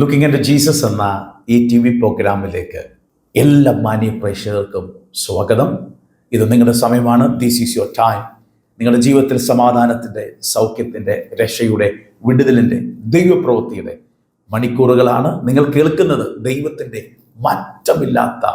Looking at Jesus എന്ന ഈ T V പ്രോഗ്രാമിലേക്ക് എല്ലാ മാന്യ പ്രേക്ഷകർക്കും സ്വാഗതം. ഇത് നിങ്ങളുടെ സമയമാണ്. ദിസ് ഈസ് യുവർ ടൈം നിങ്ങളുടെ ജീവിതത്തിൽ സമാധാനത്തിന്റെ സൗഖ്യത്തിന്റെ രക്ഷയുടെ വിടുതലിന്റെ ദൈവപ്രവൃത്തിയുടെ മണിക്കൂറുകളാണ്. നിങ്ങൾ കേൾക്കുന്നത് ദൈവത്തിന്റെ മാറ്റമില്ലാത്ത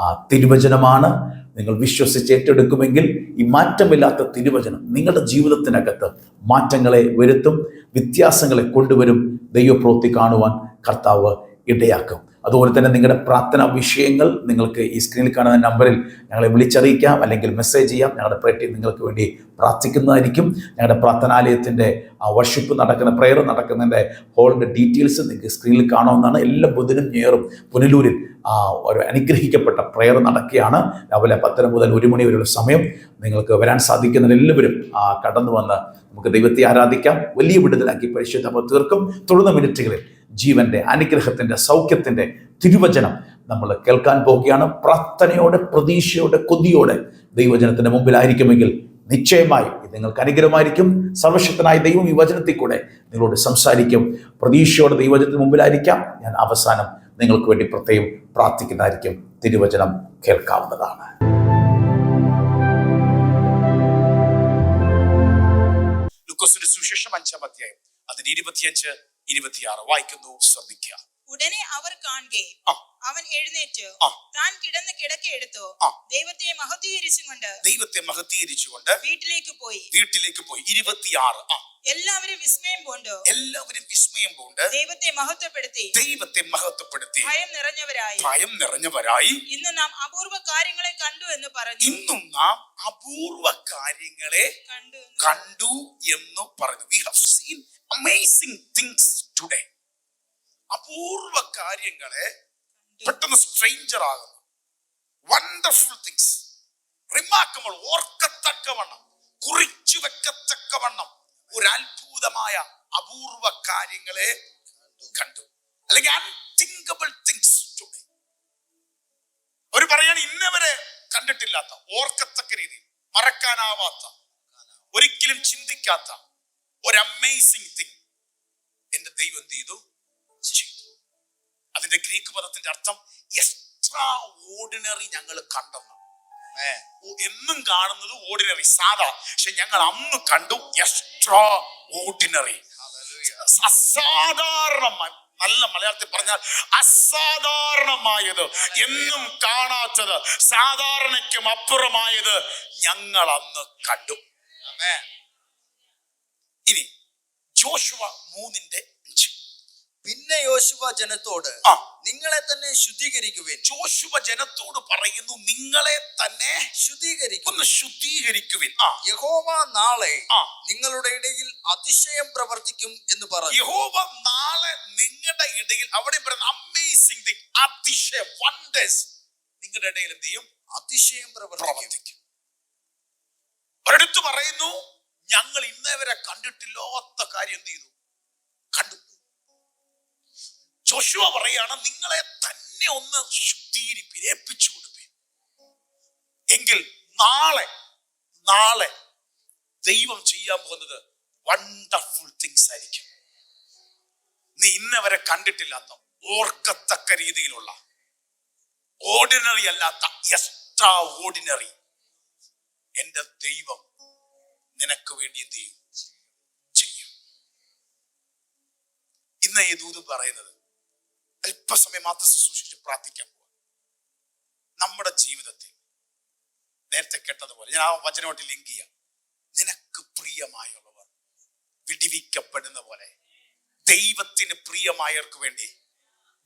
ആ തിരുവചനമാണ്. നിങ്ങൾ വിശ്വസിച്ച് ഏറ്റെടുക്കുമെങ്കിൽ ഈ മാറ്റമില്ലാത്ത തിരുവചനം നിങ്ങളുടെ ജീവിതത്തിനകത്ത് മാറ്റങ്ങളെ വരുത്തും വ്യത്യാസങ്ങളെ കൊണ്ടുവരും. ദൈവപ്രവൃത്തി കാണുവാൻ കർത്താവ് ഇടയാക്കും. അതുപോലെ തന്നെ നിങ്ങളുടെ പ്രാർത്ഥനാ വിഷയങ്ങൾ നിങ്ങൾക്ക് ഈ സ്ക്രീനിൽ കാണുന്ന നമ്പറിൽ ഞങ്ങളെ വിളിച്ചറിയിക്കാം അല്ലെങ്കിൽ മെസ്സേജ് ചെയ്യാം. ഞങ്ങളുടെ പ്രേ ടീം നിങ്ങൾക്ക് വേണ്ടി പ്രാർത്ഥിക്കുന്നതായിരിക്കും. ഞങ്ങളുടെ പ്രാർത്ഥനാലയത്തിന്റെ ആ വർഷിപ്പ് നടക്കുന്ന പ്രെയർ നടക്കുന്നതിന്റെ ഹോളിന്റെ ഡീറ്റെയിൽസ് നിങ്ങൾക്ക് സ്ക്രീനിൽ കാണാവുന്നതാണ്. എല്ലാ ബുധനും ഞേറും പുനലൂരിൽ ആ ഒരു അനുഗ്രഹിക്കപ്പെട്ട പ്രെയർ നടക്കുകയാണ്. രാവിലെ പത്തര മുതൽ ഒരു മണി വരെയുള്ള സമയം നിങ്ങൾക്ക് വരാൻ സാധിക്കുന്ന എല്ലാവരും ആ കടന്നു വന്ന് നമുക്ക് ദൈവത്തെ ആരാധിക്കാം. വലിയ വിടുതലാക്കി പരിശുദ്ധ തീർക്കും. തുടർന്ന് മിനിറ്റുകളിൽ ജീവന്റെ അനുഗ്രഹത്തിന്റെ സൗഖ്യത്തിന്റെ തിരുവചനം നമ്മൾ കേൾക്കാൻ പോവുകയാണ് പ്രാർത്ഥനയോടെ പ്രതീക്ഷയോടെ കൊതിയോടെ ദൈവജനത്തിന്റെ മുമ്പിലായിരിക്കുമെങ്കിൽ നിശ്ചയമായി ഇത് നിങ്ങൾക്ക് അനുഗ്രഹമായിരിക്കും. സർവശക്തനായ ദൈവം ഈ വചനത്തിൽ കൂടെ നിങ്ങളോട് സംസാരിക്കും. പ്രതീക്ഷയോടെ ദൈവജനത്തിന് മുമ്പിലായിരിക്കാം. ഞാൻ അവസാനം നിങ്ങൾക്ക് വേണ്ടി പ്രത്യേകം പ്രാർത്ഥിക്കുന്നതായിരിക്കും. തിരുവചനം കേൾക്കാവുന്നതാണ്. സുവിശേഷം അഞ്ചാം അധ്യായം അതിന് ഇരുപത്തിയഞ്ച് ഇരുപത്തിയാറ്. വായിക്കുന്നു ശ്രദ്ധിക്കുക. ഉടനെ അവർ കാണുകയും. അവൻ എഴുന്നേറ്റ്. താൻ കിടന്ന് കിടക്ക എടുത്തു. ദൈവത്തെ മഹത്തീകരിച്ചുകൊണ്ട് ദൈവത്തെ മഹത്തീകരിച്ചുകൊണ്ട് വീട്ടിലേക്ക് പോയി. വീട്ടിലേക്ക് പോയി. ഇരുപത്തിയാറ്. എല്ലാവരും വിസ്മയം പോണ്ട്. എല്ലാവരും വിസ്മയം പോണ്ട് ദൈവത്തെ മഹത്വപ്പെടുത്തി. ദൈവത്തെ മഹത്വപ്പെടുത്തി. ഭയം നിറഞ്ഞവരായി. ഭയം നിറഞ്ഞവരായി. ഇന്ന് നാം അപൂർവ കാര്യങ്ങളെ കണ്ടു എന്ന് പറഞ്ഞു. ഇന്നും നാം അപൂർവ കാര്യങ്ങളെ കണ്ടു കണ്ടു എന്ന് പറഞ്ഞു. We have seen amazing things today അപൂർവ കാര്യങ്ങളെ. പെട്ടെന്ന് സ്ട്രെയിഞ്ചർ ആകുന്നു. വണ്ടർഫുൾ തിങ്സ് റിമാർക്കബിൾ ഓർക്കത്തക്കവണ്ണം. കുറിച്ചു വെക്കത്തക്കവണ്ണം. ഒരു അത്ഭുതമായ അപൂർവ കാര്യങ്ങളെ കണ്ടു. അല്ലെങ്കിൽ അൺതിങ്കബിൾ തിങ്സ് ടുഡേ അവർ പറയാണ് ഇന്നവരെ കണ്ടിട്ടില്ലാത്ത ഓർക്കത്തക്ക രീതി മറക്കാനാവാത്ത. ഒരിക്കലും ചിന്തിക്കാത്ത ഒരു അമേസിംഗ് തിങ് എന്റെ ദൈവം എന്ത് ചെയ്തു? ചെയ്തു. അതിന്റെ ഗ്രീക്ക് പദത്തിന്റെ അർത്ഥം എക്സ്ട്രാ ഓർഡിനറി ഞങ്ങൾ കണ്ടെന്ന് എന്നും കാണുന്നത് ഓർഡിനറി സാധാ. പക്ഷെ ഞങ്ങൾ അന്ന് കണ്ടു എക്സ്ട്രാ ഓർഡിനറി അസാധാരണമായി നല്ല മലയാളത്തിൽ പറഞ്ഞാൽ അസാധാരണമായത് എന്നും കാണാത്തത് സാധാരണയ്ക്കും അപ്പുറമായത് ഞങ്ങൾ അന്ന് കണ്ടു. ഇനി ജോഷുവ മൂന്നിന്റെ അഞ്ച് പിന്നെ യോശുവ ജനത്തോട്. നിങ്ങളെ തന്നെ ശുദ്ധീകരിക്കുവിൻ. ജോഷുവ ജനത്തോട് പറയുന്നു നിങ്ങളെ തന്നെ ശുദ്ധീകരിക്കും. ഒന്ന് ശുദ്ധീകരിക്കുവിൻ. ആ. യഹോവ നാളെ. നിങ്ങളുടെ ഇടയിൽ അതിശയം പ്രവർത്തിക്കും എന്ന് പറഞ്ഞു. യഹോവ നാളെ നിങ്ങളുടെ ഇടയിൽ അവിടെ പറയുന്ന അമേസിംഗ് തിങ് അതിശയ വണ്ടേഴ്സ് നിങ്ങളുടെ ഇടയിൽ എന്ത് ചെയ്യും? അതിശയം പ്രവർത്തിക്കും. പ്രവർത്തിക്കും. ഒരിടത്ത് പറയുന്നു ഞങ്ങൾ ഇന്നേ വരെ കണ്ടിട്ടില്ലാത്ത കാര്യം എന്ത് ചെയ്തു? കണ്ടു. ജോഷുവ പറയാണ് നിങ്ങളെ തന്നെ ഒന്ന് ശുദ്ധീകരിപ്പിൻ ഏൽപ്പിച്ചു കൊടുപ്പിൻ എങ്കിൽ നാളെ നാളെ ദൈവം ചെയ്യാൻ പോകുന്നത് വണ്ടർഫുൾ തിങ്സ് ആയിരിക്കും. നീ ഇന്നേ വരെ കണ്ടിട്ടില്ലാത്ത ഓർക്കത്തക്ക രീതിയിലുള്ള ഓർഡിനറി അല്ലാത്ത എക്സ്ട്രാ ഓർഡിനറി എന്റെ ദൈവം നിനക്ക് വേണ്ടി എന്ത് ചെയ്യും? ചെയ്യും. ഇന്ന് ഈ ദൂത് പറയുന്നത് അല്പസമയം മാത്രം സൂക്ഷിച്ച് പ്രാർത്ഥിക്കാൻ പോവാ. നമ്മുടെ ജീവിതത്തിൽ നേരത്തെ കേട്ടതുപോലെ ഞാൻ ആ വചനമായിട്ട് ലിങ്ക് ചെയ്യാം. നിനക്ക് പ്രിയമായുള്ളവർ വിടിവിക്കപ്പെടുന്ന പോലെ ദൈവത്തിന് പ്രിയമായവർക്ക് വേണ്ടി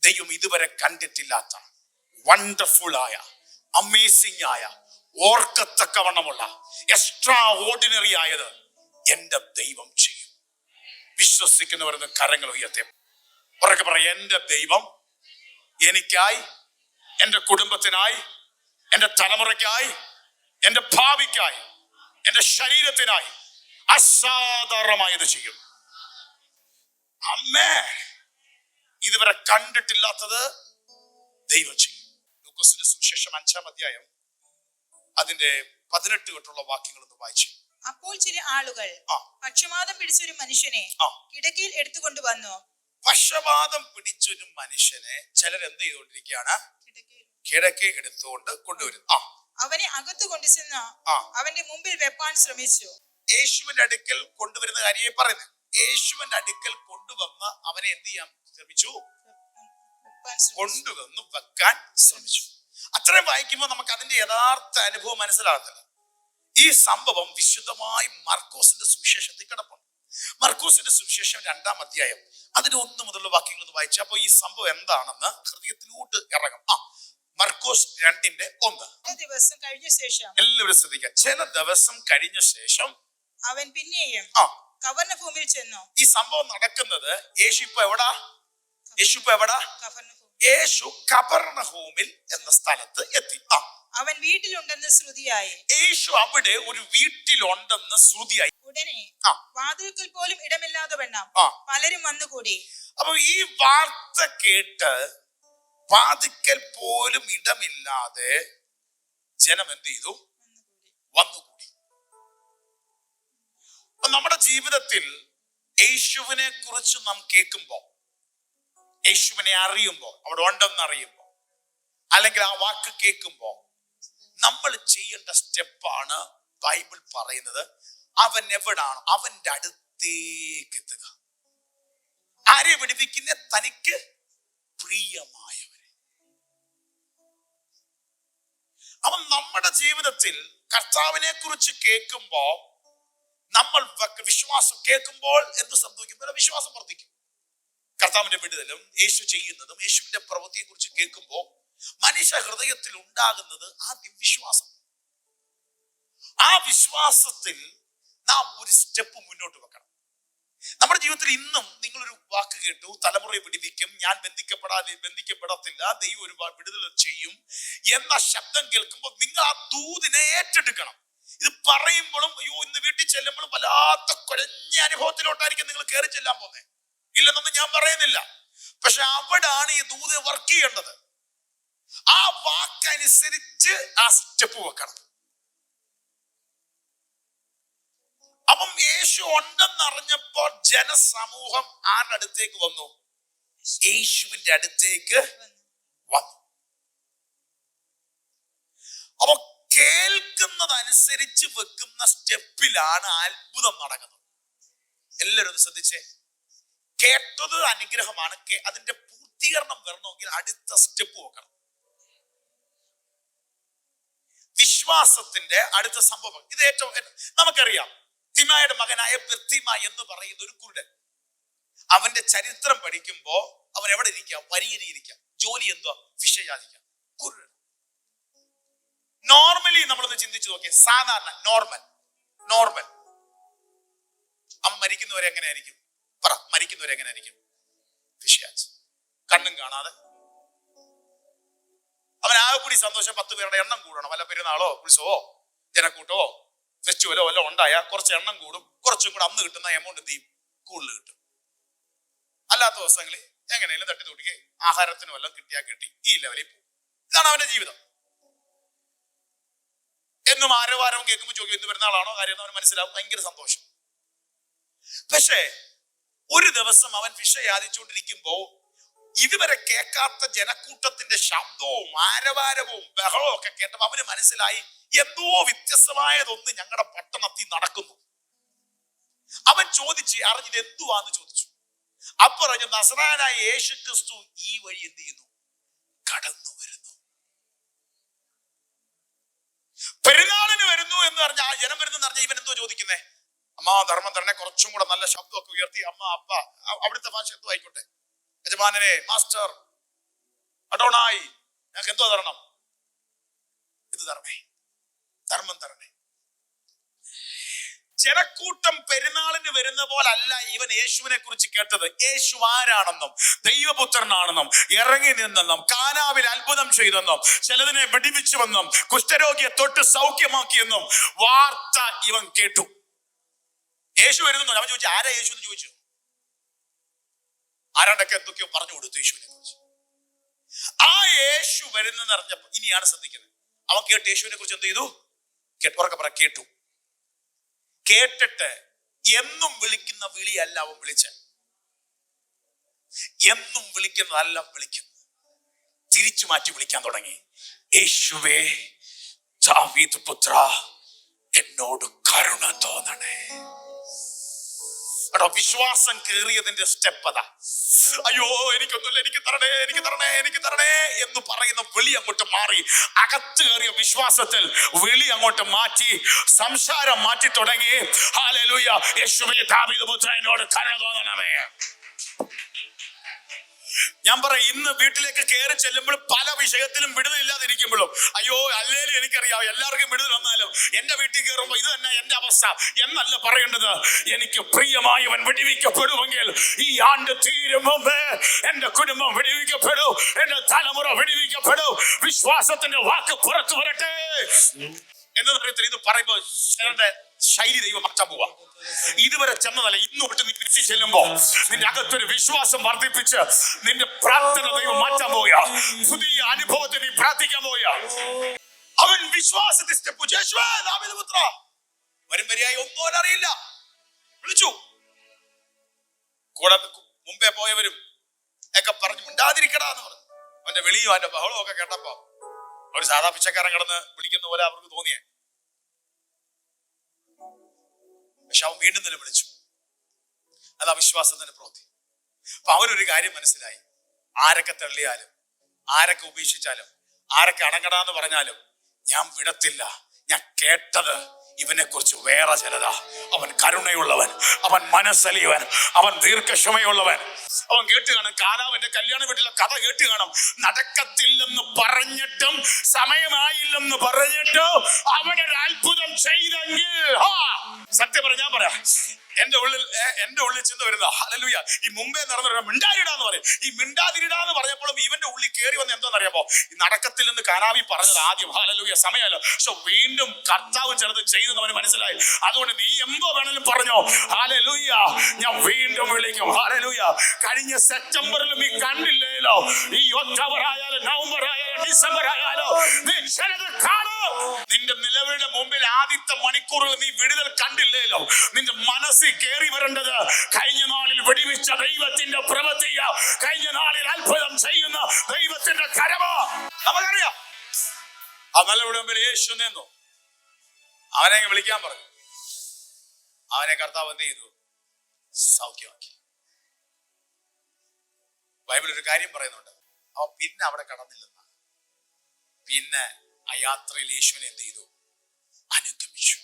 ദൈവം ഇതുവരെ കണ്ടിട്ടില്ലാത്ത വണ്ടർഫുൾ ആയ അമേസിംഗ് ആയ ഓർക്കത്തക്കവണ്ണമുള്ള എക്സ്ട്രാ ഓർഡിനറി ആയത് എന്റെ ദൈവം ചെയ്യും. വിശ്വസിക്കുന്നവരെന്ന് കരങ്ങൾ ഉയർത്തി. ഉറക്കെ പറയാം എന്റെ ദൈവം എനിക്കായി എന്റെ കുടുംബത്തിനായി എന്റെ തലമുറയ്ക്കായി എന്റെ ഭാവിക്കായി എന്റെ ശരീരത്തിനായി അസാധാരണമായത് ചെയ്യും. അമ്മേ ഇതുവരെ കണ്ടിട്ടില്ലാത്തത് ദൈവം ചെയ്യും. ലൂക്കോസിന്റെ സുവിശേഷം അഞ്ചാം അധ്യായം അതിന്റെ പതിനെട്ട് തൊട്ടുള്ള വാക്യങ്ങൾ ഒന്ന് വായിച്ചു. അപ്പോൾ ചില ആളുകൾ പക്ഷപാതം പിടിച്ചൊരു മനുഷ്യനെ. കിടക്കയിൽ എടുത്തുകൊണ്ട് വന്നു. പക്ഷപാതം പിടിച്ചൊരു മനുഷ്യനെ ചിലർ എന്ത് ചെയ്തുകൊണ്ടിരിക്കുകയാണ്? കിടക്കയിൽ. കിടക്കെ എടുത്തുകൊണ്ട് കൊണ്ടുവരും ആ. അവനെ അകത്തു കൊണ്ടു ചെന്ന് അവന്റെ മുമ്പിൽ വെപ്പാൻ ശ്രമിച്ചു. യേശുവിന്റെ അടുക്കൽ കൊണ്ടുവരുന്ന കാര്യമായി പറയുന്നത് യേശുവിന്റെ അടുക്കൽ കൊണ്ടുവന്ന് അവനെ എന്ത് ചെയ്യാൻ ശ്രമിച്ചു. കൊണ്ടുവന്ന് വെക്കാൻ ശ്രമിച്ചു. അത്രയും വായിക്കുമ്പോൾ നമുക്ക് അതിന്റെ യഥാർത്ഥ അനുഭവം മനസ്സിലാകത്തില്ല ഈ സംഭവം വിശുദ്ധമായി മർക്കോസിന്റെ സുവിശേഷത്തിൽ കിടപ്പുണ്ട്. മർക്കോസിന്റെ സുവിശേഷം രണ്ടാം അധ്യായം അതിന്റെ ഒന്ന് മുതലുള്ള വാക്യങ്ങൾ ഒന്ന് വായിച്ചു അപ്പോൾ ഈ സംഭവം എന്താണെന്ന് ഹൃദയത്തിലോട്ട് ഇറങ്ങും. ആ മർക്കോസ് രണ്ടിന്റെ ഒന്ന്. ദിവസം കഴിഞ്ഞ ശേഷം എല്ലാവരും ശ്രദ്ധിക്കുക. ചില ദിവസം കഴിഞ്ഞ ശേഷം അവൻ പിന്നെയും ആ. കവർണഭൂമിയിൽ ചെന്നു. ഈ സംഭവം നടക്കുന്നത് യേശു ഇപ്പൊ എവിടാ? യേശു ഇപ്പൊ എവിടാ? കവർണഭൂമി യേശു കബർണഹൂമിൽ എന്ന സ്ഥലത്ത് എത്തി. ആ അവൻ വീട്ടിലുണ്ടെന്ന് ശ്രുതിയായി. യേശു അവിടെ ഒരു വീട്ടിലുണ്ടെന്ന് ശ്രുതിയായി. ഉടനെ. വാതിൽക്കൽ പോലും ഇടമില്ലാതെ വണ്ണം. പലരും വന്നുകൂടി. അപ്പൊ ഈ വാർത്ത കേട്ട് വാതിക്കൽ പോലും ഇടമില്ലാതെ ജനം എന്ത് ചെയ്തു? വന്നുകൂടി. അപ്പൊ നമ്മുടെ ജീവിതത്തിൽ യേശുവിനെ കുറിച്ച് നാം കേൾക്കുമ്പോൾ യേശുവിനെ അറിയുമ്പോൾ അവിടെ ഉണ്ടെന്ന് അറിയുമ്പോൾ അല്ലെങ്കിൽ ആ വാക്ക് കേൾക്കുമ്പോൾ നമ്മൾ ചെയ്യേണ്ട സ്റ്റെപ്പാണ് ബൈബിൾ പറയുന്നത്. അവൻ എവിടാണ് അവന്റെ അടുത്തേക്ക് എത്തുക. ആരെ വിടുവിക്കുന്ന? തനിക്ക് പ്രിയമായവരെ. അവൻ നമ്മുടെ ജീവിതത്തിൽ കർത്താവിനെ കുറിച്ച് കേൾക്കുമ്പോൾ നമ്മൾ വിശ്വാസം കേൾക്കുമ്പോൾ എന്ത് സംഭവിക്കും? വിശ്വാസം വർദ്ധിക്കും. കർത്താവിന്റെ വിടുതലും യേശു ചെയ്യുന്നതും യേശുവിന്റെ പ്രവൃത്തിയെ കുറിച്ച് കേൾക്കുമ്പോൾ മനുഷ്യ ഹൃദയത്തിൽ ഉണ്ടാകുന്നത് ആദ്യം വിശ്വാസം. ആ വിശ്വാസത്തിൽ നാം ഒരു സ്റ്റെപ്പ് മുന്നോട്ട് വെക്കണം. നമ്മുടെ ജീവിതത്തിൽ ഇന്നും നിങ്ങളൊരു വാക്ക് കേട്ടു തലമുറയെ വിടിവിക്കും ഞാൻ ബന്ധിക്കപ്പെടാതെ ബന്ധിക്കപ്പെടത്തില്ല ദൈവം ഒരു വിടുതൽ ചെയ്യും എന്ന ശബ്ദം കേൾക്കുമ്പോൾ നിങ്ങൾ ആ ദൂതിനെ ഏറ്റെടുക്കണം. ഇത് പറയുമ്പോഴും അയ്യോ ഇന്ന് വീട്ടിൽ ചെല്ലുമ്പോഴും വല്ലാത്ത കുഴഞ്ഞ അനുഭവത്തിലോട്ടായിരിക്കും നിങ്ങൾ കയറി ചെല്ലാൻ പോകുന്നത് ഇല്ലെന്നൊന്നും ഞാൻ പറയുന്നില്ല. പക്ഷെ അവിടാണ് ഈ ദൂത് വർക്ക് ചെയ്യേണ്ടത്. ആ വാക്കനുസരിച്ച് ആ സ്റ്റെപ്പ് വെക്കണം. അപ്പം യേശു ഉണ്ടെന്നറിഞ്ഞപ്പോൾ ജനസമൂഹം ആരുടെ അടുത്തേക്ക് വന്നു? യേശുവിന്റെ അടുത്തേക്ക് വന്നു. അപ്പൊ കേൾക്കുന്നതനുസരിച്ച് വെക്കുന്ന സ്റ്റെപ്പിലാണ് അത്ഭുതം നടക്കുന്നത്. എല്ലാവരും ഒന്ന് ശ്രദ്ധിച്ചേ. കേട്ടത് അനുഗ്രഹമാണ്. അതിന്റെ പൂർത്തീകരണം വരണമെങ്കിൽ അടുത്ത സ്റ്റെപ്പ് വെക്കണം. വിശ്വാസത്തിന്റെ അടുത്ത സംഭവം. ഇത് ഏറ്റവും നമുക്കറിയാം. തിമായുടെ മകനായ ബൃത്തിമ എന്ന് പറയുന്ന ഒരു കുരുടൻ. അവന്റെ ചരിത്രം പഠിക്കുമ്പോ അവൻ എവിടെ ഇരിക്കാം. വരിയിരിക്കാം ജോലി എന്തോ വിഷയാദിക്കാം കുരുടൻ. നോർമലി നമ്മളൊന്ന് ചിന്തിച്ചു നോക്കിയ. സാധാരണ നോർമൽ നോർമൽ അവൻ മരിക്കുന്നവരെ എങ്ങനെയായിരിക്കും? പറ മരിക്കുന്നവരെ എങ്ങനെയായിരിക്കും? ഫിഷിയാച്ച് കണ്ണും കാണാതെ. അവൻ ആകെ കൂടി സന്തോഷം പത്ത് പേരുടെ എണ്ണം കൂടണം. വല്ല പെരുന്നാളോ ഉത്സവോ ജനക്കൂട്ടമോ ഫെസ്റ്റിവലോ വല്ല ഉണ്ടായാൽ കുറച്ച് എണ്ണം കൂടും. കുറച്ചും കൂടെ അന്ന് കിട്ടുന്ന എമൗണ്ട് എന്ത് ചെയ്യും? കൂടുതൽ കിട്ടും. അല്ലാത്ത ദിവസങ്ങളിൽ എങ്ങനെയും തട്ടി തൊട്ടിക്ക് ആഹാരത്തിന് വല്ലതും കിട്ടിയാൽ കിട്ടി ഈ ലെവലിൽ പോകും ഇതാണ് അവന്റെ ജീവിതം. എന്നും ആരോ ആരോ കേൾക്കുമ്പോൾ ചോദിക്കും എന്ത് പെരുന്നാളാണോ? കാര്യം അവന് മനസ്സിലാവും. ഭയങ്കര സന്തോഷം. പക്ഷേ ഒരു ദിവസം അവൻ യാചിച്ചുകൊണ്ടിരിക്കുമ്പോ ഇതുവരെ കേൾക്കാത്ത ജനക്കൂട്ടത്തിന്റെ ശബ്ദവും ആരവാരവും ബഹളവും ഒക്കെ കേട്ടപ്പോ അവന് മനസ്സിലായി എന്തോ വ്യത്യസ്തമായതൊന്ന് ഞങ്ങളുടെ പട്ടണത്തിൽ നടക്കുന്നു. അവൻ ചോദിച്ച് അറിഞ്ഞത് എന്തുവാന്ന് ചോദിച്ചു? അപ്പൊ പറഞ്ഞു നസറാനായ യേശു ക്രിസ്തു ഈ വഴി എന്ത് ചെയ്യുന്നു? കടന്നു വരുന്നു. പെരുന്നാളിന് വരുന്നു എന്ന് പറഞ്ഞ ആ ജനം വരുന്നു എന്ന് പറഞ്ഞ ഇവൻ എന്തോ ചോദിക്കുന്നേ? അമ്മ ധർമ്മം തരണേ കുറച്ചും കൂടെ നല്ല ശബ്ദമൊക്കെ ഉയർത്തി അമ്മ അപ്പ അവിടുത്തെ ഭാഷ എന്തോ ആയിക്കോട്ടെ. യജമാനനെ മാസ്റ്റർ അടോണായി ഞങ്ങൾക്ക് എന്തോ തരണം? ഇത് തരണേ ധർമ്മം തരണേ. ജനക്കൂട്ടം പെരുന്നാളിന് വരുന്ന പോലല്ല ഇവൻ യേശുവിനെ കുറിച്ച് കേട്ടത്. യേശു ആരാണെന്നും ദൈവപുത്രനാണെന്നും ഇറങ്ങി നിന്നെന്നും കാനാവിൽ അത്ഭുതം ചെയ്തെന്നും ചിലതിനെ വെടിവെച്ചുവെന്നും കുഷ്ഠരോഗിയെ തൊട്ട് സൗഖ്യമാക്കിയെന്നും വാർത്ത ഇവൻ കേട്ടു. യേശു വരുന്നു അവൻ ചോദിച്ചു ആരാ യേശു? എന്ന് ചോദിച്ചു. ആരാണ്ടൊക്കെ എന്തൊക്കെയോ പറഞ്ഞു കൊടുത്തു യേശുവിനെ കുറിച്ച്. ആ യേശു വരുന്നെന്ന് അറിഞ്ഞപ്പോ ഇനിയാണ് ശ്രദ്ധിക്കുന്നത്. അവൻ കേട്ട് യേശുവിനെ കുറിച്ച് എന്ത് ചെയ്തു? ഉറക്കെ പറ കേട്ടു. കേട്ടിട്ട് എന്നും വിളിക്കുന്ന വിളിയല്ല അവൻ വിളിച്ച എന്നും വിളിക്കുന്നതല്ല വിളിക്കുന്നു തിരിച്ചു മാറ്റി വിളിക്കാൻ തുടങ്ങി. യേശുവേ ദാവീദ് പുത്ര എന്നോട് കരുണ തോന്നണേ. എടോ വിശ്വാസം കേറിയതിന്റെ സ്റ്റെപ്പ് അതാ. അയ്യോ എനിക്കൊന്നുമില്ല എനിക്ക് തരണേ എനിക്ക് തരണേ എനിക്ക് തരണേ എന്ന് പറയുന്ന വിളി അങ്ങോട്ട് മാറി. അകത്ത് കയറിയ വിശ്വാസത്തിൽ വിളി അങ്ങോട്ട് മാറ്റി സംസാരം മാറ്റി തുടങ്ങി. ഹാലലൂയ യേശുവേ ദാവീദ് പുത്രനോട് കരതോന്നണമേ ഞാൻ പറയാം ഇന്ന് വീട്ടിലേക്ക് കയറി ചെല്ലുമ്പോൾ പല വിഷയത്തിലും വിടുതലില്ലാതിരിക്കുമ്പോഴും അയ്യോ അല്ലേലും എനിക്കറിയാം എല്ലാവർക്കും വിടുതൽ വന്നാലും എന്റെ വീട്ടിൽ കയറുമ്പോൾ ഇത് തന്നെ എന്റെ അവസ്ഥ എന്നല്ല പറയേണ്ടത്. എനിക്ക് പ്രിയമായവൻ വിടിവിക്കപ്പെടുമെങ്കിൽ ഈ ആണ്ട് തീരും മുമ്പേ എന്റെ കുടുംബം വിടിവിക്കപ്പെടും എന്റെ തലമുറ വിടിവിക്കപ്പെടും വിശ്വാസത്തിന്റെ വാക്ക് പുറത്തു വരട്ടെ. എന്നറിയത്തില്ല ഇത് പറയുമ്പോ ചിലരുടെ ശൈലി ദൈവം മാറ്റാൻ പോവാ. ഇതുവരെ ചെന്നതല്ല ഇന്നോട്ട് നീ തിരിച്ചു ചെല്ലുമ്പോ നിന്റെ അകത്തൊരു വിശ്വാസം വർദ്ധിപ്പിച്ച് നിന്റെ പ്രാർത്ഥന ദൈവം മാറ്റാൻ പോയാ പുതിയ അനുഭവത്തെ നീ പ്രാർത്ഥിക്കാൻ പോയാ അവൻ വിശ്വാസത്തിൽ സ്റ്റെപ്പ് പുത്ര. വരും ഒന്നും അറിയില്ല. വിളിച്ചു. കൂടെ മുമ്പേ പോയവരും ഒക്കെ പറഞ്ഞു മിണ്ടാതിരിക്കടാ എന്ന് പറഞ്ഞു. അവന്റെ വെളിയും അവന്റെ ബഹളവും ഒക്കെ കേട്ടപ്പോ ഒരു സാധാ പിച്ചക്കാരൻ കിടന്ന് വിളിക്കുന്ന പോലെ അവർക്ക് തോന്നിയേ. പക്ഷെ അവൻ വീണ്ടും തന്നെ വിളിച്ചു അത് അവിശ്വാസത്തിന്റെ പ്രവൃത്തി. അപ്പൊ അവനൊരു കാര്യം മനസ്സിലായി. ആരൊക്കെ തള്ളിയാലും ആരൊക്കെ ഉപേക്ഷിച്ചാലും ആരൊക്കെ അണങ്ങടാന്ന് പറഞ്ഞാലും ഞാൻ വിടത്തില്ല. ഞാൻ കേട്ടത് ഇവനെ കുറിച്ച് വേറെ ചിലതാ. അവൻ കരുണയുള്ളവൻ അവൻ മനസ്സലിയവൻ അവൻ ദീർഘക്ഷമയുള്ളവൻ. അവൻ കേട്ട് കാണും കാലാവന്റെ കല്യാണ വീട്ടിലെ കഥ കേട്ട് കാണും. നടക്കത്തില്ലെന്ന് പറഞ്ഞിട്ടും സമയമായില്ലെന്ന് പറഞ്ഞിട്ടും അവനൊരു അത്ഭുതം ചെയ്തെങ്കിൽ സത്യം പറഞ്ഞാ പറയാം. എന്റെ ഉള്ളിൽ എന്റെ ഉള്ളിൽ ചിന്ത വരുന്ന ഹലലുയ ഈ മുമ്പേ നടന്ന മിണ്ടാതിരിടാന്ന് പറയും. ഈ മിണ്ടാതിരിടാന്ന് പറഞ്ഞപ്പോഴും ഇവന്റെ ഉള്ളിൽ കയറി വന്ന ഈ നിന്ന് കാനാവി പറഞ്ഞത് ആദ്യം ഹലലുയ സമയമല്ലോ. പക്ഷെ വീണ്ടും കർത്താവ് ചെറുത് ചെയ്തെന്ന് അവന് മനസ്സിലായി. അതുകൊണ്ട് നീ എന്തോ വേണമെങ്കിലും പറഞ്ഞോ. ഹാലലൂയ ഞാൻ വീണ്ടും വിളിക്കും. ഹാലലൂയ കഴിഞ്ഞ സെപ്റ്റംബറിലും ഈ കണ്ടില്ലേലോ? ഈ ഒക്ടോബർ ആയാലും നവംബർ ആയാലും ഡിസംബർ ആയാലോ നീ ചിലത് കാണും നിന്റെ നിലവിളിയുടെ മുമ്പിൽ ആദ്യത്തെ മണിക്കൂറുകൾ നീ വിടുതൽ കണ്ടില്ലേലോ? നിന്റെ മനസ്സിൽ കയറി വരേണ്ടത് കഴിഞ്ഞ നാളിൽ വെടിവെച്ച ദൈവത്തിന്റെ പ്രവൃത്തിയ. കഴിഞ്ഞ നാളിൽ അത്ഭുതം ചെയ്യുന്ന ദൈവത്തിന്റെ കരമോ. നമുക്കറിയാം. ആ നിലവിളിയുടെ മുമ്പിൽ യേശു നിന്നു അവനെ വിളിക്കാൻ പറഞ്ഞു. അവനെ കർത്താവ് എന്ത് ചെയ്തു? സൗഖ്യമാക്കി. ബൈബിൾ ഒരു കാര്യം പറയുന്നുണ്ട്. അവ പിന്നെ അവിടെ കടന്നില്ലെന്നാണ്. പിന്നെ ആ യാത്രയിൽ യേശുവിനെ എന്ത് ചെയ്തു? അനുഗമിച്ചു.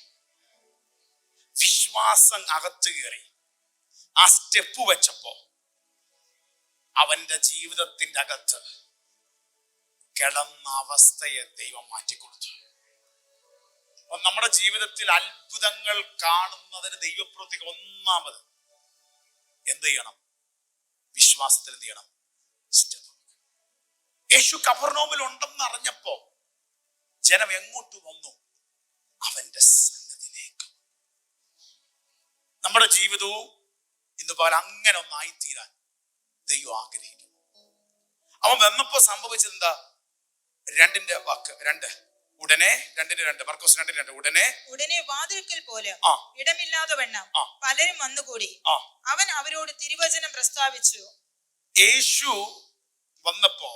വിശ്വാസം അകത്തു കയറി. ആ സ്റ്റെപ്പ് വെച്ചപ്പോ അവന്റെ ജീവിതത്തിന്റെ അകത്ത് കിടന്ന അവസ്ഥയെ ദൈവം മാറ്റിക്കൊടുത്തു. അപ്പൊ നമ്മുടെ ജീവിതത്തിൽ അത്ഭുതങ്ങൾ കാണുന്നതിന് ദൈവപ്രവൃത്തിക്ക് ഒന്നാമത് എന്ത് ചെയ്യണം? വിശ്വാസത്തിൽ എന്ത് ചെയ്യണം? യേശു കബർണോമിൽ ഉണ്ടെന്ന് അറിഞ്ഞപ്പോ ജനം എങ്ങോട്ട് വന്നു? അവന്റെ സന്നദ്ധിയിലേക്ക് നമ്മുടെ ജീവിതവും ഇന്ന് പോലെ അങ്ങനെ ഒന്നായിത്തീരാൻ ദൈവം ആഗ്രഹിക്കുന്നു. അവൻ വന്നപ്പോ സംഭവിച്ചത് എന്താ? രണ്ടിന്റെ വാക്ക് രണ്ട്. ഉടനെ രണ്ടിന്റെ രണ്ട്. മർക്കോസ് രണ്ടിന്റെ രണ്ട്. ഉടനെ? ഉടനെ വാതിൽക്കൽ പോലെ ഇടമില്ലാതെ വണ്ണം പലരും വന്നുകൂടി. അവൻ അവരോട് തിരുവചനം പ്രസ്താവിച്ചു. യേശു വന്നപ്പോ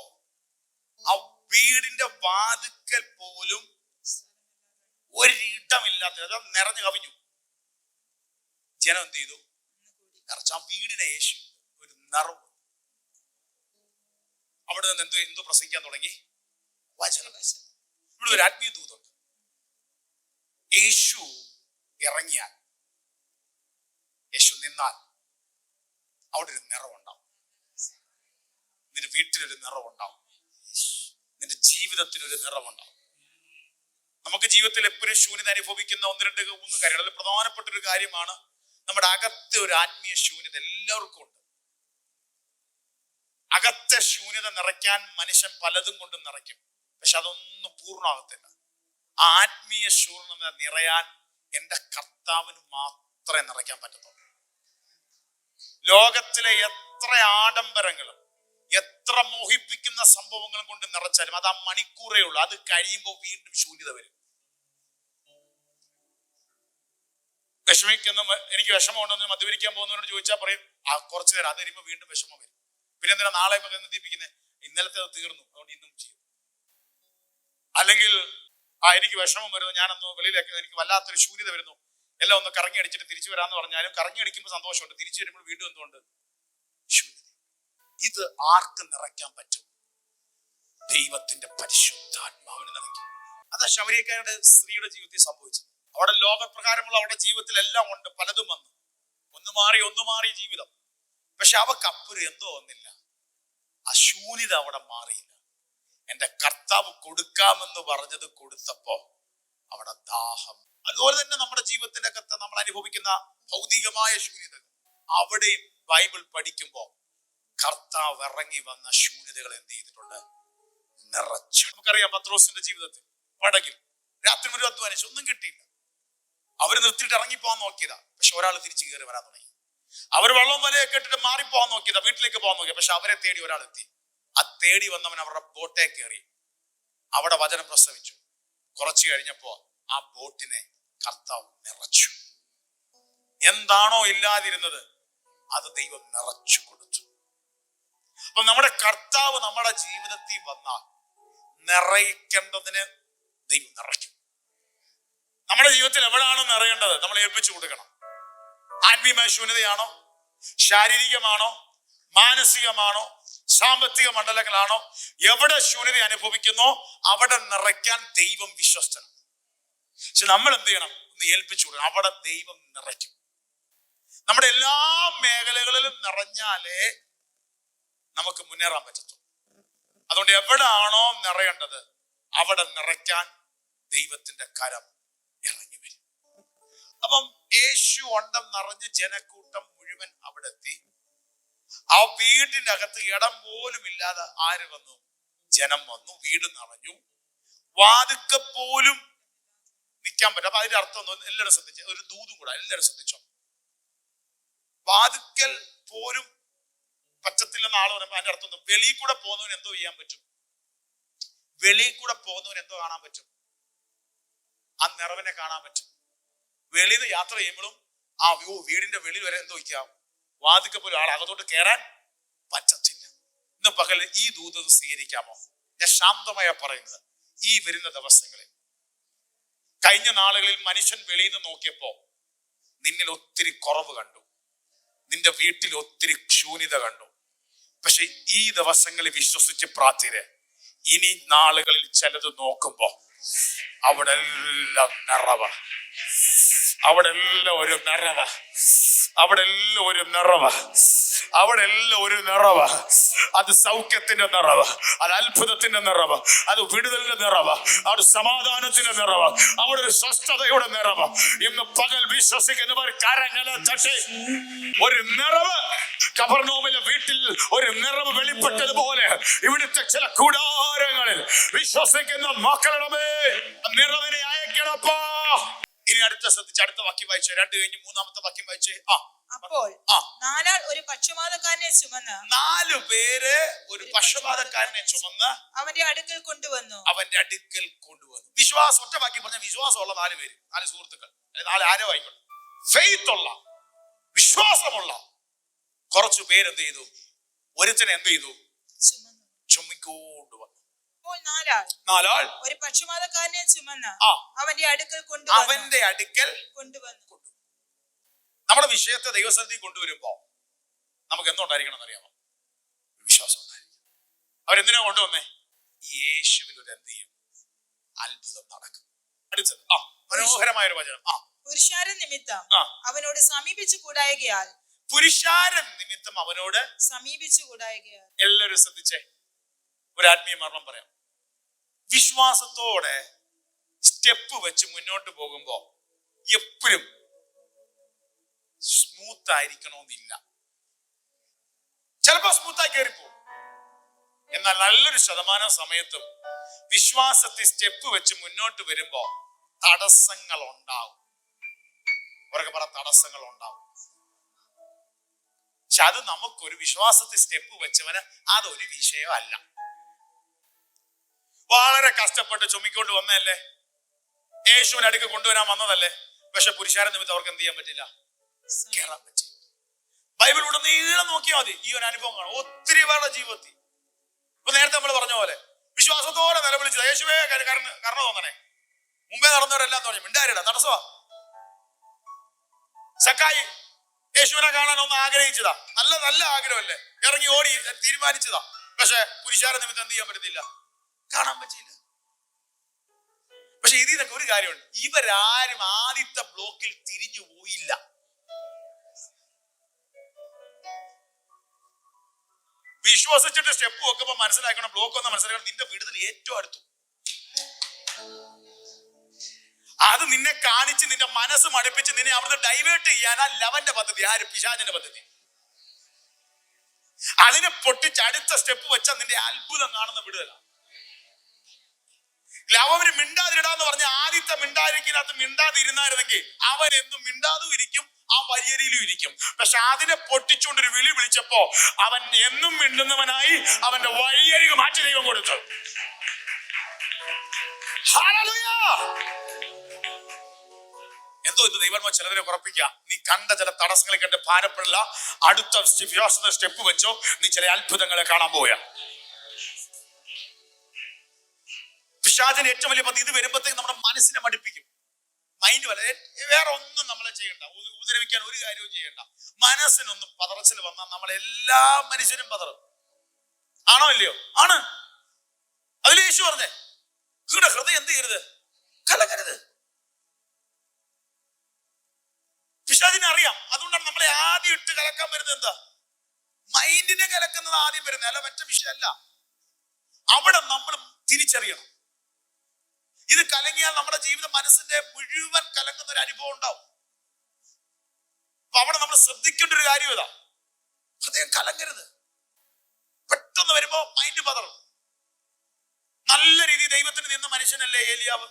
ആ വീടിന്റെ വാതുക്കൽ പോലും ഒരിടമില്ലാത്ത അത് നിറഞ്ഞു കവിഞ്ഞു. ജനം എന്ത് ചെയ്തു? നിറച്ച ആ വീടിനെ യേശു ഒരു നിറവ്. അവിടെ നിന്ന് എന്ത് എന്തോ പ്രസംഗിക്കാൻ തുടങ്ങി? വചനം. ഇവിടെ ഒരു ആത്മീയ ദൂതുണ്ട് യേശു ഇറങ്ങിയാൽ യേശു നിന്നാൽ അവിടെ ഒരു നിറവുണ്ടാവും. നിന്റെ വീട്ടിലൊരു നിറവുണ്ടാവും. നിന്റെ ജീവിതത്തിന് ഒരു നിറമുണ്ടാവും. നമുക്ക് ജീവിതത്തിൽ എപ്പോഴും ശൂന്യത അനുഭവിക്കുന്ന ഒന്ന് രണ്ട് മൂന്ന് കാര്യങ്ങൾ. അതിൽ പ്രധാനപ്പെട്ട ഒരു കാര്യമാണ് നമ്മുടെ അകത്തെ ഒരു ആത്മീയ ശൂന്യത എല്ലാവർക്കും ഉണ്ട്. അകത്തെ ശൂന്യത നിറയ്ക്കാൻ മനുഷ്യൻ പലതും കൊണ്ടും നിറയ്ക്കും. പക്ഷെ അതൊന്നും പൂർണമാകത്തില്ല. ആ ആത്മീയ ശൂന്യത നിറയാൻ എന്റെ കർത്താവിന് മാത്രമേ നിറയ്ക്കാൻ പറ്റത്തുള്ളൂ. ലോകത്തിലെ എത്ര ആഡംബരങ്ങളും എത്ര മോഹിപ്പിക്കുന്ന സംഭവങ്ങൾ കൊണ്ട് നിറച്ചാലും അത് ആ മണിക്കൂറേ ഉള്ളൂ. അത് കഴിയുമ്പോൾ വീണ്ടും ശൂന്യത വരും. വിഷമിക്കുന്ന എനിക്ക് വിഷമമുണ്ടെന്ന് മദ്യപിരിക്കാൻ പോകുന്നവരോട് ചോദിച്ചാൽ പറയും ആ കുറച്ച് നേരം അത് കഴിയുമ്പോൾ വീണ്ടും വിഷമം വരും. പിന്നെ എന്തിനാ നാളെ ദീപിക്കുന്നത് ഇന്നലത്തെ അത് തീർന്നു. അതുകൊണ്ട് ഇന്നും ചെയ്യും. അല്ലെങ്കിൽ ആ എനിക്ക് വിഷമം വരുന്നു. ഞാനൊന്ന് വെളിയിലേക്ക് എനിക്ക് വല്ലാത്തൊരു ശൂന്യത വരുന്നു. എല്ലാം ഒന്ന് കറങ്ങി അടിച്ചിട്ട് തിരിച്ചു വരാമെന്ന് പറഞ്ഞാലും കറങ്ങി അടിക്കുമ്പോൾ സന്തോഷമുണ്ട്. തിരിച്ചു വരുമ്പോൾ വീണ്ടും എന്തുകൊണ്ട്? ശൂന്യത. ഇത് ആർക്ക് നിറയ്ക്കാൻ പറ്റും? ദൈവത്തിന്റെ പരിശുദ്ധാത്മാവിന് നിറയ്ക്കും അതാ ശബരിക്കാരുടെ സ്ത്രീയുടെ ജീവിതത്തിൽ സംഭവിച്ചത്. അവിടെ ലോകപ്രകാരമുള്ള അവരുടെ ജീവിതത്തിൽ എല്ലാം ഉണ്ട് പലതും വന്നു. ഒന്ന് മാറി ഒന്ന് മാറി ജീവിതം. പക്ഷെ അവക്കപ്പുറം എന്തോ ഒന്നില്ല. ആ ശൂന്യത അവിടെ മാറിയില്ല. എന്റെ കർത്താവ് കൊടുക്കാമെന്ന് പറഞ്ഞത് കൊടുത്തപ്പോ അവിടെ ദാഹം. അതുപോലെ തന്നെ നമ്മുടെ ജീവിതത്തിന്റെ കത്ത് നമ്മൾ അനുഭവിക്കുന്ന ഭൗതികമായ ശൂന്യത. അവിടെയും ബൈബിൾ പഠിക്കുമ്പോ കർത്താവ് ഇറങ്ങി വന്ന ശൂന്യതകൾ എന്ത് ചെയ്തിട്ടുണ്ട്? നിറച്ചു. നമുക്കറിയാം പത്രോസിന്റെ ജീവിതത്തിൽ പടകിൽ രാത്രി മുഴുവൻ അധ്വാനിച്ചു ഒന്നും കിട്ടിയില്ല. അവർ നിർത്തിയിട്ട് ഇറങ്ങിപ്പോകാൻ നോക്കിയതാ. പക്ഷെ ഒരാൾ തിരിച്ചു കയറി വരാൻ തുടങ്ങി. അവർ വെള്ളം വലയൊക്കെ ഇട്ടിട്ട് മാറിപ്പോകാൻ നോക്കിയതാ വീട്ടിലേക്ക് പോകാൻ നോക്കിയ പക്ഷെ അവരെ തേടി ഒരാൾ എത്തി. ആ തേടി വന്നവൻ അവരുടെ ബോട്ടെ കയറി. അവിടെ വചനം പ്രസവിച്ചു. കുറച്ചു കഴിഞ്ഞപ്പോ ആ ബോട്ടിനെ കർത്താവ് നിറച്ചു. എന്താണോ ഇല്ലാതിരുന്നത് അത് ദൈവം നിറച്ചു അപ്പൊ നമ്മുടെ കർത്താവ് നമ്മുടെ ജീവിതത്തിൽ വന്നാൽ നിറയിക്കേണ്ടതിന് ദൈവം നിറയ്ക്കും. നമ്മുടെ ജീവിതത്തിൽ എവിടെയാണോ നിറയേണ്ടത്? നമ്മൾ ഏൽപ്പിച്ചു കൊടുക്കണം. ആത്മീയമായ ശൂന്യതയാണോ? ശാരീരികമാണോ? മാനസികമാണോ? സാമ്പത്തിക മണ്ഡലങ്ങളാണോ? എവിടെ ശൂന്യത അനുഭവിക്കുന്നു അവിടെ നിറയ്ക്കാൻ ദൈവം വിശ്വസ്തനാണ്. പക്ഷെ നമ്മൾ എന്ത് ചെയ്യണം? ഒന്ന് ഏൽപ്പിച്ചു കൊടുക്കണം. അവിടെ ദൈവം നിറയ്ക്കും. നമ്മുടെ എല്ലാ മേഖലകളിലും നിറഞ്ഞാലേ നമുക്ക് മുന്നേറാൻ പറ്റത്തുള്ളൂ. അതുകൊണ്ട് എവിടാണോ നിറയേണ്ടത് അവിടെ നിറയ്ക്കാൻ ദൈവത്തിന്റെ കരം ഇറങ്ങി വരും. അപ്പം യേശു ഒണ്ടം നിറഞ്ഞ് ജനക്കൂട്ടം മുഴുവൻ അവിടെ എത്തി. ആ വീടിന്റെ അകത്ത് ഇടം പോലും ഇല്ലാതെ ആര് വന്നു? ജനം വന്നു വീട് നിറഞ്ഞു. വാതുക്ക പോലും നിൽക്കാൻ പറ്റും. അപ്പൊ അതിന്റെ അർത്ഥം എല്ലാവരും ശ്രദ്ധിച്ചു. ഒരു ദൂതും കൂടെ എല്ലാവരും ശ്രദ്ധിച്ചോ? വാതുക്കൽ പോലും പറ്റത്തില്ലെന്ന ആൾ പറയുമ്പോൾ അതിന്റെ അർത്ഥം വെളിയിൽ കൂടെ പോകുന്നവൻ എന്തോ ചെയ്യാൻ പറ്റും. വെളിയിൽ കൂടെ പോകുന്നവൻ എന്തോ കാണാൻ പറ്റും. ആ നിറവിനെ കാണാൻ പറ്റും. വെളിയിൽ നിന്ന് യാത്ര ചെയ്യുമ്പോഴും ആ വ്യൂ വീടിന്റെ വെളിയിൽ വരെ എന്തോ വയ്ക്കാം വാതിക്ക പോലും ആൾ അകത്തോട്ട് കയറാൻ പറ്റത്തില്ല. ഇന്ന് പകൽ ഈ ദൂത സ്വീകരിക്കാമോ? ഞാൻ ശാന്തമായ പറയുന്നത്. ഈ വരുന്ന ദിവസങ്ങളിൽ. കഴിഞ്ഞ നാളുകളിൽ മനുഷ്യൻ വെളിയിൽ നിന്ന് നോക്കിയപ്പോ നിന്നിൽ ഒത്തിരി കുറവ് കണ്ടു. നിന്റെ വീട്ടിൽ ഒത്തിരി ശൂന്യത കണ്ടു. പക്ഷെ ഈ ദിവസങ്ങളിൽ വിശ്വസിച്ച് പ്രാർത്ഥിര്. ഇനി നാളുകളിൽ ചിലത് നോക്കുമ്പോ അവിടെ എല്ലാം നിറവ. അവിടെ എല്ലാം ഒരു നിറവ. അവിടെ എല്ലാം ഒരു നിറവ. അവിടെ എല്ലാം ഒരു നിറവ. അത് സൗഖ്യത്തിന്റെ നിറവ് അത് അത്ഭുതത്തിന്റെ നിറവ് അത് വിടുതലിന്റെ നിറവ് അവിടെ സമാധാനത്തിന്റെ നിറവ് അവിടെ ഒരു സ്വസ്ഥതയുടെ നിറവ്. ഇന്ന് പകൽ വിശ്വസിക്കുന്നവർ കരങ്ങളെ തട്ടി. ഒരു നിറവ്. കബർനോമിലെ വീട്ടിൽ ഒരു നിറവ് വെളിപ്പെട്ടതുപോലെ ഇവിടുത്തെ ചില കൂടാരങ്ങളിൽ വിശ്വസിക്കുന്ന മക്കളുടെ നിറവിനെ അയക്കണപ്പോ. ഇനി അടുത്ത ശ്രദ്ധിച്ച് അടുത്ത വാക്യം വായിച്ചേ. രണ്ട് കഴിഞ്ഞ് മൂന്നാമത്തെ വാക്യം വായിച്ചേ. ആ. അപ്പോൾ നാലാൾ ഒരു പക്ഷപാതക്കാരനെ ചുമന്ന് നാലു പേര് ഒരു പക്ഷപാതക്കാരനെ ചുമന്ന് അവന്റെ അടുക്കൽ കൊണ്ടുവന്നു. അവന്റെ അടുക്കൽ കൊണ്ടുവന്നു. വിശ്വാസം ഒറ്റ വാക്യം പറഞ്ഞ വിശ്വാസമുള്ള നാല് പേര് നാല് സുഹൃത്തുക്കൾ അല്ലെങ്കിൽ നാല് ആരോ ആയിക്കോട്ടെ ഫെയ്ത്ത് ഉള്ള വിശ്വാസമുള്ള കുറച്ചു പേരെന്ത് ചെയ്തു? ഒരുത്തനെ എന്ത് ചെയ്തു? അപ്പോൾ നാലാൾ ഒരു പക്ഷപാതക്കാരനെ ചുമന്ന് അവന്റെ അടുക്കൽ കൊണ്ടുവന്നു. അവന്റെ അടുക്കൽ കൊണ്ടുവന്നു. വിഷയത്തെ ദൈവസന്നിധി കൊണ്ടുവരുമ്പോൾ നമുക്ക് എന്തുണ്ടായിരിക്കണം എന്നറിയാമോ? വിശ്വാസം ഉണ്ടായിരിക്കും അവരെന്തിനാ കൊണ്ടുവന്നേ? യേശുവിൽ ഒരു എന്ത് ചെയ്യും? അത്ഭുതം നടക്കും. അടുത്തത് ആ മനോഹരമായ ഒരു വചനം. ആ. പുരുഷാര നിമിത്തം അവനോട് സമീപിച്ചു കൂടായകയാൽ. പുരുഷാരൻ നിമിത്തം അവനോട് സമീപിച്ചു കൂടായകയാൽ. എല്ലാവരും ശ്രദ്ധിച്ചേ. ഒരു ആത്മീയ മരണം പറയാം. വിശ്വാസത്തോടെ സ്റ്റെപ്പ് വെച്ച് മുന്നോട്ട് പോകുമ്പോ എപ്പോഴും സ്മൂത്ത് ആയിരിക്കണമെന്നില്ല ചിലപ്പോ സ്മൂത്തായി കയറിപ്പോ എന്നാൽ നല്ലൊരു ശതമാനം സമയത്തും വിശ്വാസത്തിൽ സ്റ്റെപ്പ് വെച്ച് മുന്നോട്ട് വരുമ്പോ തടസ്സങ്ങൾ ഉണ്ടാവും പറ തടസ്സങ്ങൾ ഉണ്ടാവും പക്ഷെ അത് നമുക്കൊരു വിശ്വാസത്തിൽ സ്റ്റെപ്പ് വെച്ചവന് അതൊരു വിഷയമല്ല. വളരെ കഷ്ടപ്പെട്ട് ചുമിക്കൊണ്ട് വന്നതല്ലേ? യേശുവിന് അടുക്ക് കൊണ്ടുവരാൻ വന്നതല്ലേ? പക്ഷെ പുരുഷാര നിമിത്തം അവർക്ക് എന്ത് ചെയ്യാൻ പറ്റില്ല? കേറാൻ പറ്റില്ല ബൈബിൾ നോക്കിയാൽ മതി. ഈ ഒരു അനുഭവം കാണും ഒത്തിരി പേരുടെ ജീവിതത്തിൽ. ഇപ്പൊ നേരത്തെ നമ്മൾ പറഞ്ഞ പോലെ വിശ്വാസത്തോടെ നിലവിളിച്ചത്. യേശുവേ കരണം തോന്നണേ. മുമ്പേ നടന്നവരെല്ലാം തോന്നി. മിണ്ടാരിട തടസ്സമാ. സക്കായി യേശുവിനെ കാണാൻ ഒന്ന് ആഗ്രഹിച്ചതാ. നല്ല നല്ല ആഗ്രഹമല്ലേ? ഇറങ്ങി ഓടി തീരുമാനിച്ചതാ. പക്ഷെ പുരുഷാര നിമിത്തം എന്ത് ചെയ്യാൻ പറ്റത്തില്ല? കാണാൻ പറ്റിയില്ല. പക്ഷെ ഇതിൽ നിന്നൊക്കെ ഒരു കാര്യമുണ്ട്. ഇവരാരും ആദ്യത്തെ ബ്ലോക്കിൽ തിരിഞ്ഞു പോയില്ല. വിശ്വസിച്ചിട്ട് സ്റ്റെപ്പ് വെക്കുമ്പോ മനസ്സിലാക്കണം ബ്ലോക്ക് വന്ന മനസ്സിലാക്കണം നിന്റെ വിടുതൽ ഏറ്റവും അടുത്തു. അത് നിന്നെ കാണിച്ച് നിന്റെ മനസ്സ് മടുപ്പിച്ച് നിന്നെ അവിടുന്ന് ഡൈവേർട്ട് ചെയ്യാനാ ലവന്റെ പദ്ധതി ആര്? പിശാചിന്റെ പദ്ധതി. അതിനെ പൊട്ടിച്ച് അടുത്ത സ്റ്റെപ്പ് വെച്ചാൽ നിന്റെ അത്ഭുതം കാണുന്ന വിടുതല. ലവന് മിണ്ടാതിരിടാന്ന് പറഞ്ഞ ആദ്യത്തെ മിണ്ടാതിരിക്കകത്ത് മിണ്ടാതിരുന്നായിരുന്നെങ്കിൽ അവൻ മിണ്ടാതും ഇരിക്കും ആ വരിയരിയിലും ഇരിക്കും. പക്ഷെ അതിനെ പൊട്ടിച്ചുകൊണ്ട് ഒരു വിളി വിളിച്ചപ്പോ അവൻ എന്നും മിണ്ടുന്നവനായി അവന്റെ വഴിയരികെ മാറ്റി ദൈവം കൊടുത്തു! എന്തോ ഇത് ദൈവന്മാർ ചിലരെ ഉറപ്പിക്കുക. നീ കണ്ട ചില തടസ്സങ്ങളെ കണ്ട് ഭാരപ്പെടില്ല അടുത്ത സ്റ്റെപ്പ് വെച്ചോ. നീ ചില അത്ഭുതങ്ങളെ കാണാൻ പോയ പിശാചിന് ഏറ്റവും വലിയ പദ്ധതി ഇത് വരുമ്പോഴത്തേക്ക് നമ്മുടെ മനസ്സിനെ മടുപ്പിക്കും. മൈൻഡ് വരെ. വേറെ ഒന്നും നമ്മളെ ചെയ്യണ്ട. ഉപദ്രവിക്കാൻ ഒരു കാര്യവും ചെയ്യണ്ട. മനസ്സിനൊന്ന് പതറച്ചിൽ വന്നാൽ നമ്മൾ എല്ലാ മനുഷ്യരും പതറും. ആണോ ഇല്ലയോ? ആണ്. അതിൽ യേശു പറഞ്ഞേ നിങ്ങളുടെ ഹൃദയം എന്ത് ചെയ്യരുത്? കലങ്ങരുത്. പിശാദിനെ അറിയാം. അതുകൊണ്ടാണ് നമ്മളെ ആദ്യം ഇട്ട് കലക്കാൻ വരുന്നത് എന്താ? മൈൻഡിനെ കലക്കുന്നത് ആദ്യം വരുന്നത്. അല്ല മറ്റ വിഷയമല്ല. അവിടെ നമ്മൾ തിരിച്ചറിയണം. ഇത് കലങ്ങിയാൽ നമ്മുടെ ജീവിത മനസ്സിന്റെ മുഴുവൻ കലങ്ങുന്ന ഒരു അനുഭവം ഉണ്ടാവും. അപ്പൊ അവിടെ നമ്മൾ ശ്രദ്ധിക്കേണ്ട ഒരു കാര്യം ഇതാ. ഹൃദയം കലങ്ങരുത്. പെട്ടെന്ന് വരുമ്പോ മൈൻഡ് പതറും. നല്ല രീതി ദൈവത്തിന് നിന്ന മനുഷ്യനല്ലേ ഏലിയാവ്?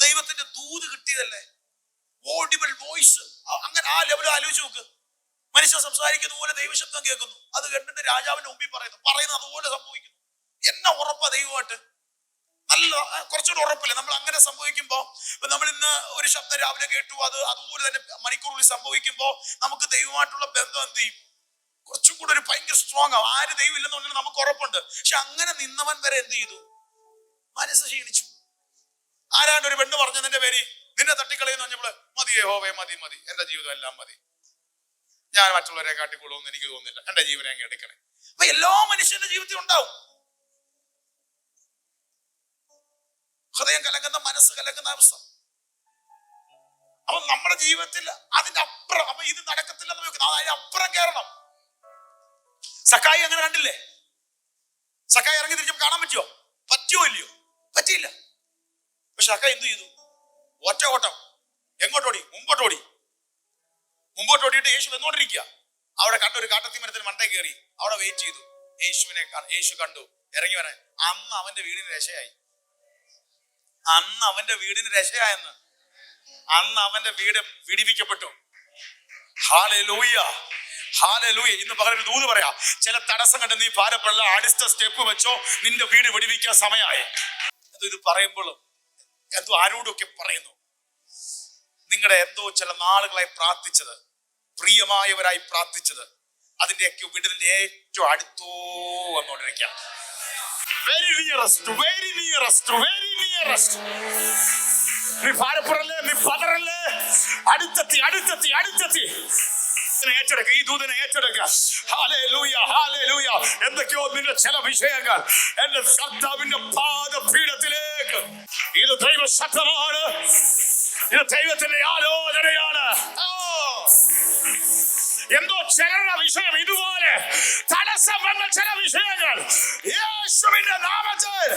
ദൈവത്തിന്റെ ദൂത് കിട്ടിയതല്ലേ? ഓഡിബിൾ വോയിസ് അങ്ങനെ ആ ലെവൽ ആലോചിച്ച് നോക്ക്. മനുഷ്യൻ സംസാരിക്കുന്ന പോലെ ദൈവശബ്ദം കേൾക്കുന്നു. അത് കണ്ടിട്ട് രാജാവിന്റെ മുമ്പിൽ പറയുന്നു. പറയുന്നത് അതുപോലെ സംഭവിക്കുന്നു. എന്നെ ഉറപ്പാ ദൈവമായിട്ട്? നല്ല കുറച്ചുകൂടെ ഉറപ്പില്ല? നമ്മൾ അങ്ങനെ സംഭവിക്കുമ്പോൾ നമ്മൾ ഇന്ന് ഒരു ശബ്ദം രാവിലെ കേട്ടു അത് അതുപോലെ തന്നെ മണിക്കൂറുകളിൽ സംഭവിക്കുമ്പോൾ നമുക്ക് ദൈവമായിട്ടുള്ള ബന്ധം എന്ത് ചെയ്യും? കുറച്ചും കൂടെ ഒരു ഭയങ്കര സ്ട്രോങ് ആവും. ആര് ദൈവം ഇല്ലെന്ന് പറഞ്ഞാൽ നമുക്ക് ഉറപ്പുണ്ട്. പക്ഷെ അങ്ങനെ നിന്നവൻ വരെ എന്ത് ചെയ്തു? മനസ്സ് ക്ഷീണിച്ചു. ആരാണ്ട് ഒരു പെണ്ണ് പറഞ്ഞു നിന്റെ പേര് നിന്നെ തട്ടിക്കളയെന്ന് പറഞ്ഞപ്പോൾ മതിയേ ഹോവേ മതി മതി. എന്റെ ജീവിതം എല്ലാം മതി. ഞാൻ മറ്റുള്ളവരെ കാട്ടിക്കൊള്ളുമെന്ന് എനിക്ക് തോന്നുന്നില്ല. എന്റെ ജീവനെ അങ്ങ് എടുക്കണേ. അപ്പൊ എല്ലാ മനുഷ്യന്റെ ജീവിതത്തിൽ ഉണ്ടാവും. ഹൃദയം കലങ്ങുന്ന മനസ്സ് കലങ്ങുന്ന അവസ്ഥ. അപ്പൊ നമ്മുടെ ജീവിതത്തിൽ അതിന്റെ അപ്പുറം അപ്പൊ ഇത് നടക്കത്തില്ലെന്ന് വെക്കുന്നത് അതിന്റെ അപ്പുറം കയറണം സക്കായി അങ്ങനെ കണ്ടില്ലേ? സക്കായി ഇറങ്ങി തിരിച്ചു കാണാൻ പറ്റുമോ പറ്റുമോ ഇല്ലയോ? പറ്റിയില്ല. പക്ഷെ സക്കായി എന്ത് ചെയ്തു? ഒറ്റ ഓട്ടം. എങ്ങോട്ടോടി മുമ്പോട്ടോടി മുമ്പോട്ടോടിയിട്ട് യേശു വന്നുകൊണ്ടിരിക്കുക. അവിടെ കണ്ട ഒരു കാട്ടത്തി മരത്തിൽ മണ്ടേ കയറി. അവിടെ വെയിറ്റ് ചെയ്തു. യേശുവിനെ യേശു കണ്ടു. ഇറങ്ങി വരാൻ. അന്ന് അവന്റെ വീടിന് രക്ഷയായി. അന്ന് അവന്റെ വീടിന് രക്ഷയായെന്ന്. അന്ന് അവന്റെ വീട് വിടിവിക്കപ്പെട്ടു. ഇന്ന് പകരം ദൂത് പറയാ. ചില തടസ്സം കണ്ട് നീ ഭാരപ്പെടല അടുത്ത സ്റ്റെപ്പ് വെച്ചോ നിന്റെ വീട് വിടിവിക്കാൻ സമയമായി. ഇത് പറയുമ്പോഴും എന്തോ ആരോടൊക്കെ പറയുന്നു. നിങ്ങളുടെ എന്തോ ചില നാളുകളായി പ്രാർത്ഥിച്ചത് പ്രിയമായവരായി പ്രാർത്ഥിച്ചത് അതിന്റെയൊക്കെ വിടലിന്റെ ഏറ്റവും അടുത്തോ വന്നുകൊണ്ടിരിക്കാം very nearest very nearest very nearest നീ ഭാരപ്പെടല്ലേ നീ പതറല്ലേ? അടുത്തെത്തി അടുത്തെത്തി അടുത്തെത്തി. ഏറ്റെടുക്ക ഈ ദൂതനെ ഏറ്റെടുക്ക. എന്തൊക്കെയോ നിന്റെ ചില വിഷയങ്ങൾ. എന്റെ കർത്താവിന്റെ പാദപീഠത്തിലേക്ക്. ഇത് ദൈവ ശബ്ദമാണ് ഇത് ദൈവത്തിന്റെ ആലോചനയാണ്. ഓ! എന്തോ ചിലരുടെ വിഷയം ഇതുപോലെ. തടസ്സം വന്ന ചില വിഷയങ്ങൾ. യേശുവിന്റെ നാമത്തിൽ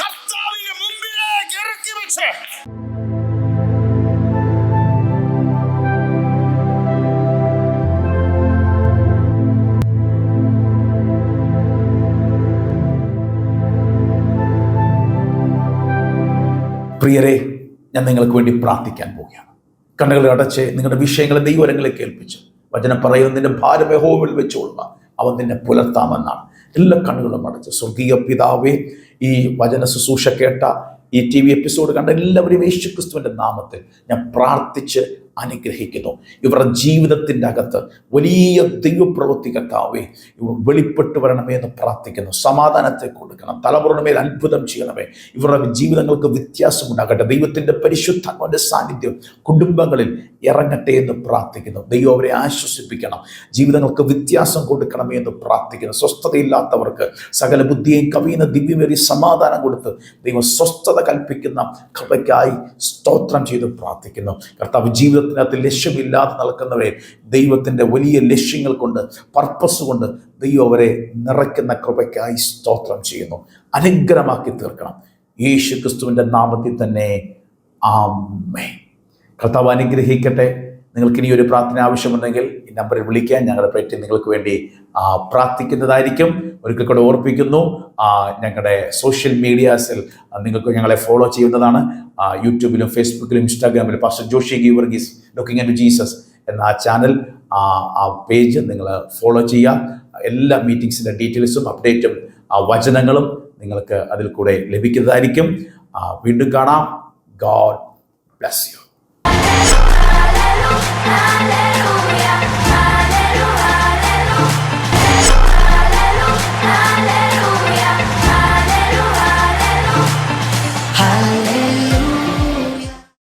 കർത്താവിന്റെ മുമ്പിലേക്ക് ഇറക്കി വെച്ച്. പ്രിയരെ ഞാൻ നിങ്ങൾക്ക് വേണ്ടി പ്രാർത്ഥിക്കാൻ പോവുകയാണ്. കണ്ണുകൾ അടച്ച് നിങ്ങളുടെ വിഷയങ്ങളെ ദൈവരങ്ങളെ കേൾപ്പിച്ച് വചനം പറയുന്നതിന്റെ ഭാരം യഹോവയിൽ വെച്ചോളുക അവൻ നിന്നെ പുലർത്താമെന്നാണ്. എല്ലാ കണ്ണുകളും അടച്ച്. സ്വർഗീയ പിതാവേ ഈ വചന ശുശ്രൂഷ കേട്ട ഈ ടി വി എപ്പിസോഡ് കണ്ട എല്ലാവരും യേശു ക്രിസ്തുവിന്റെ നാമത്തിൽ ഞാൻ പ്രാർത്ഥിച്ച് അനുഗ്രഹിക്കുന്നു. ഇവരുടെ ജീവിതത്തിന്റെ അകത്ത് വലിയ ദൈവപ്രവൃത്തി കർത്താവേ വെളിപ്പെട്ടു വരണമേ എന്ന് പ്രാർത്ഥിക്കുന്നു. സമാധാനത്തെ കൊടുക്കണം. തലമുറയുടെ മേൽ അത്ഭുതം ചെയ്യണമേ. ഇവരുടെ ജീവിതങ്ങൾക്ക് വ്യത്യാസം ഉണ്ടാകട്ടെ ദൈവത്തിന്റെ പരിശുദ്ധാത്മാവിന്റെ സാന്നിധ്യം കുടുംബങ്ങളിൽ ഇറങ്ങട്ടെ എന്ന് പ്രാർത്ഥിക്കുന്നു. ദൈവം അവരെ ആശ്വസിപ്പിക്കണം. ജീവിതങ്ങൾക്ക് വ്യത്യാസം കൊടുക്കണമേ എന്ന് പ്രാർത്ഥിക്കുന്നു. സ്വസ്ഥതയില്ലാത്തവർക്ക് സകല ബുദ്ധിയെയും കവിയുന്ന ദിവ്യമേറി സമാധാനം കൊടുത്ത് ദൈവം സ്വസ്ഥത കൽപ്പിക്കുന്ന കൃപയ്ക്കായി സ്തോത്രം ചെയ്ത് പ്രാർത്ഥിക്കുന്നു. കർത്താവ് ജീവിതത്തിനകത്ത് ലക്ഷ്യമില്ലാതെ നടക്കുന്നവരെ ദൈവത്തിന്റെ വലിയ ലക്ഷ്യങ്ങൾ കൊണ്ട് പർപ്പസ് കൊണ്ട് ദൈവം അവരെ നിറയ്ക്കുന്ന കൃപയ്ക്കായി സ്തോത്രം ചെയ്യുന്നു. അനുഗ്രഹമാക്കി തീർക്കണം. യേശു ക്രിസ്തുവിന്റെ നാമത്തിൽ തന്നെ ആമേ കർത്താവ് അനുഗ്രഹിക്കട്ടെ. നിങ്ങൾക്ക് ഇനി ഒരു പ്രാർത്ഥന ആവശ്യമുണ്ടെങ്കിൽ ഈ നമ്പറിൽ വിളിക്കാൻ ഞങ്ങളുടെ പറ്റി നിങ്ങൾക്ക് വേണ്ടി പ്രാർത്ഥിക്കുന്നതായിരിക്കും. ഒരിക്കൽ കൂടെ ഓർപ്പിക്കുന്നു ഞങ്ങളുടെ സോഷ്യൽ മീഡിയാസിൽ നിങ്ങൾക്ക് ഞങ്ങളെ ഫോളോ ചെയ്യുന്നതാണ്. യൂട്യൂബിലും ഫേസ്ബുക്കിലും ഇൻസ്റ്റാഗ്രാമിലും pastor Joshy Geevarghese looking and Jesus എന്ന ആ ചാനൽ ആ പേജ് നിങ്ങൾ ഫോളോ ചെയ്യുക. എല്ലാ മീറ്റിംഗ്സിന്റെ ഡീറ്റെയിൽസും അപ്ഡേറ്റും ആ വചനങ്ങളും നിങ്ങൾക്ക് അതിൽ കൂടെ ലഭിക്കുന്നതായിരിക്കും. വീണ്ടും കാണാം. God bless you. Hallelujah.